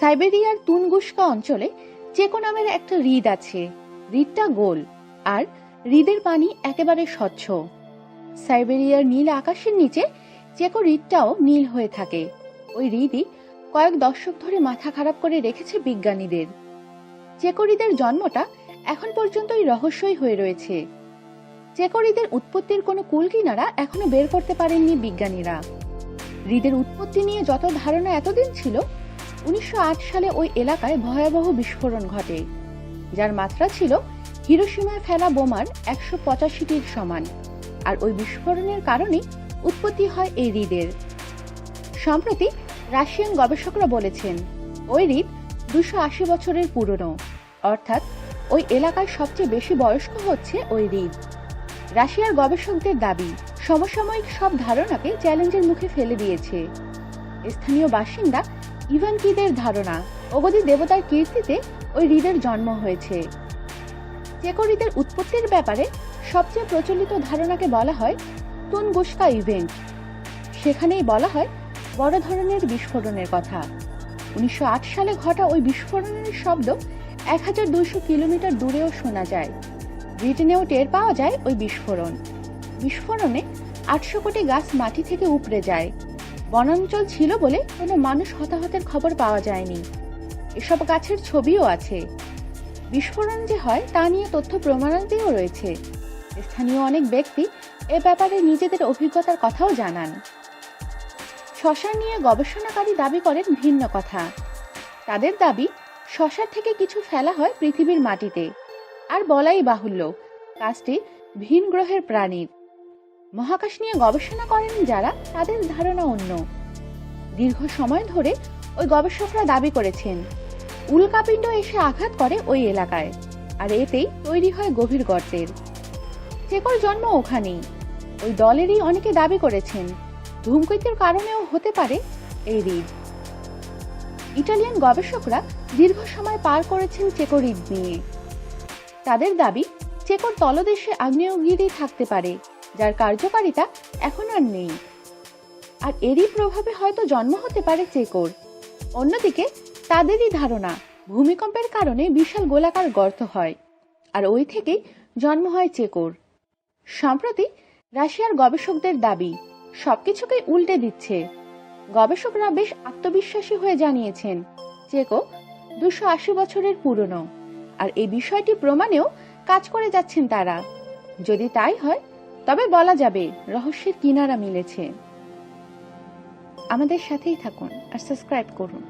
সাইবেরিয়ার তুনগুস্কা অঞ্চলে চেকো নামের একটা হ্রদ আছে। হ্রদটা গোল আর হ্রদের পানি একেবারে স্বচ্ছ। সাইবেরিয়ার নীল আকাশের নিচে চেকো হ্রদটাও নীল হয়ে থাকে। ওই হ্রদই কয়েক দশক ধরে মাথা খারাপ করে রেখেছে বিজ্ঞানীদের। চেকো হ্রদের জন্মটা এখন পর্যন্তই রহস্যই হয়ে রয়েছে। চেকো হ্রদের উৎপত্তির কোনো কুল কিনারা এখনও বের করতে পারেননি বিজ্ঞানীরা। হ্রদের উৎপত্তি নিয়ে যত ধারণা এতদিন ছিল উনিশশো সালে ওই এলাকায় ভয়াবহ বিস্ফোরণ ঘটে, যার মাত্রা ছিল হিরোসীমায় ফেলা বোমার একশো পঁচাশিটির সমান, আর ওই বিস্ফোরণের কারণেই উৎপত্তি হয় এই হ্রদের। সম্প্রতি রাশিয়ান গবেষকরা বলেছেন, ওই হ্রদ দুশো আশি বছরের পুরনো, অর্থাৎ ওই এলাকায় সবচেয়ে বেশি বয়স্ক হচ্ছে ওই হৃদ রাশিয়ার গবেষকদের দাবি, সমসাময়িক সব ধারণাকে চ্যালেঞ্জের মুখে ফেলে দিয়েছে। স্থানীয় বাসিন্দা ইভান কিদের ধারণা, অগদি দেবতার কীর্তিতে ওই হৃদের জন্ম হয়েছে। চেকো হ্রদের উৎপত্তির ব্যাপারে সবচেয়ে প্রচলিত ধারণাকে বলা হয় তুনগুস্কা ইভেন্ট। সেখানেই বলা হয় বড় ধরনের বিস্ফোরণের কথা। উনিশশো আট সালে ঘটা ওই বিস্ফোরণের শব্দ এক হাজার দুইশো কিলোমিটার দূরেও শোনা যায়। ব্রিটেনেও টের পাওয়া যায় ওই বিস্ফোরণ। বিস্ফোরণে আটশো কোটি গাছ মাটি থেকে উপড়ে যায়। বনাঞ্চল ছিল বলে কোনো মানুষ হতাহতের খবর পাওয়া যায়নি। এসব গাছের ছবিও আছে। বিস্ফোরণ যে হয় তা নিয়ে তথ্য প্রমাণাদিও রয়েছে। স্থানীয় অনেক ব্যক্তি এ ব্যাপারে নিজেদের অভিজ্ঞতার কথাও জানান। শ্মশান নিয়ে গবেষণাকারী দাবি করেন ভিন্ন কথা। তাদের দাবি শ্মশান থেকে কিছু ফেলা হয় পৃথিবীর মাটিতে। আর বলাই বাহুল্য কাজটি ভিন গ্রহের প্রাণীর। মহাকাশ নিয়ে গবেষণা করেন যারা, তাদের ধারণা অন্য। দীর্ঘ সময় ধরে ওই গবেষকরা দাবি করেছেন, উল্কাপিণ্ড এসে আঘাত করে ওই এলাকায়, আর এতেই তৈরি হয় গভীর গর্তের। চেকর জন্ম ওখানেই। ওই দলেরই অনেকে দাবি করেছেন, ধূমকেতুর কারণেও হতে পারে এই হৃদ ইটালিয়ান গবেষকরা দীর্ঘ সময় পার করেছেন চেকো হৃদ নিয়ে। তাদের দাবি চেকোর তলদেশে আগ্নেয়গিরি থাকতে পারে যার কার্যকারিতা এখন আর নেই। আর এরই প্রভাবে হয়তো জন্ম হতে পারে চেকোর। অন্যদিকে, তাদেরই ধারণা ভূমিকম্পের কারণে বিশাল গোলাকার গর্ত হয়, আর ওই থেকেই জন্ম হয় চেকোর। সম্প্রতি রাশিয়ার গবেষকদের দাবি সবকিছুকেই উল্টে দিচ্ছে। গবেষকরা বেশ আত্মবিশ্বাসী হয়ে জানিয়েছেন, চেকো দুশো আশি বছরের পুরনো, আর এই বিষয়টি প্রমাণেও কাজ করে যাচ্ছেন তারা। যদি তাই হয় তবে বলা যাবে রহস্যের কিনারা মিলেছে। আমাদের সাথেই থাকুন আর সাবস্ক্রাইব করুন।